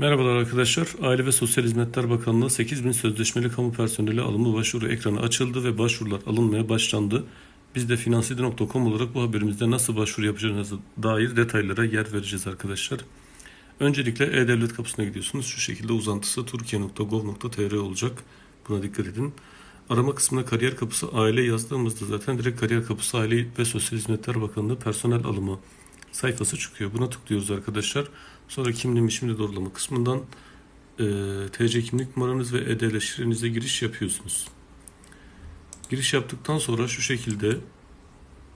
Merhabalar arkadaşlar. Aile ve Sosyal Hizmetler Bakanlığı 8000 sözleşmeli kamu personeli alımı başvuru ekranı açıldı ve başvurular alınmaya başlandı. Biz de finansiyede.com olarak bu haberimizde nasıl başvuru yapacağınıza dair detaylara yer vereceğiz arkadaşlar. Öncelikle E-Devlet kapısına gidiyorsunuz. Şu şekilde uzantısı turkiye.gov.tr olacak. Buna dikkat edin. Arama kısmına kariyer kapısı aile yazdığımızda zaten direkt kariyer kapısı Aile ve Sosyal Hizmetler Bakanlığı personel alımı sayfası çıkıyor. Buna tıklıyoruz arkadaşlar. Sonra kimliğimi şimdi doğrulama kısmından e, TC kimlik numaranız ve EDL şifrenize giriş yapıyorsunuz. Giriş yaptıktan sonra şu şekilde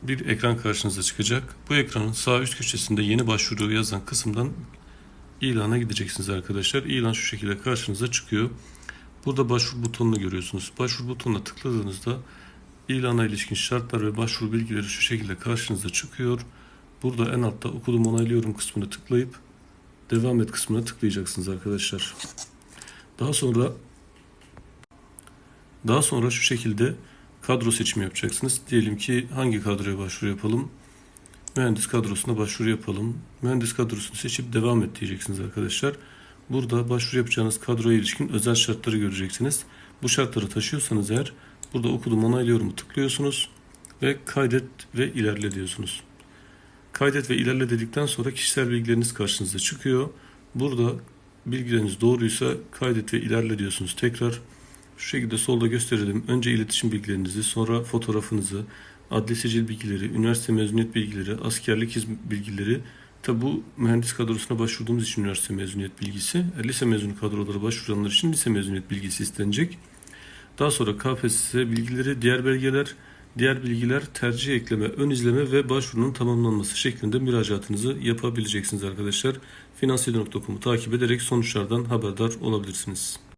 bir ekran karşınıza çıkacak. Bu ekranın sağ üst köşesinde yeni başvuru yazan kısımdan ilana gideceksiniz arkadaşlar. İlan şu şekilde karşınıza çıkıyor. Burada başvuru butonunu görüyorsunuz. Başvuru butonuna tıkladığınızda ilana ilişkin şartlar ve başvuru bilgileri şu şekilde karşınıza çıkıyor. Burada en altta okudum onaylıyorum kısmını tıklayıp devam et kısmına tıklayacaksınız arkadaşlar. Daha sonra daha sonra şu şekilde kadro seçimi yapacaksınız. Diyelim ki hangi kadroya başvuru yapalım? Mühendis kadrosuna başvuru yapalım. Mühendis kadrosunu seçip devam et diyeceksiniz arkadaşlar. Burada başvuru yapacağınız kadroya ilişkin özel şartları göreceksiniz. Bu şartları taşıyorsanız eğer burada okudum onaylıyorum tıklıyorsunuz ve kaydet ve ilerle diyorsunuz. Kaydet ve ilerle dedikten sonra kişisel bilgileriniz karşınıza çıkıyor. Burada bilgileriniz doğruysa kaydet ve ilerle diyorsunuz. Tekrar şu şekilde solda gösterelim. Önce iletişim bilgilerinizi, sonra fotoğrafınızı, adli sicil bilgileri, üniversite mezuniyet bilgileri, askerlik bilgileri. Tabi bu mühendis kadrosuna başvurduğumuz için üniversite mezuniyet bilgisi. Lise mezunu kadrolara başvuranlar için lise mezuniyet bilgisi istenecek. Daha sonra KPSS bilgileri, diğer belgeler, diğer bilgiler, tercih ekleme, ön izleme ve başvurunun tamamlanması şeklinde müracaatınızı yapabileceksiniz arkadaşlar. Finansiyeli.com'u takip ederek sonuçlardan haberdar olabilirsiniz.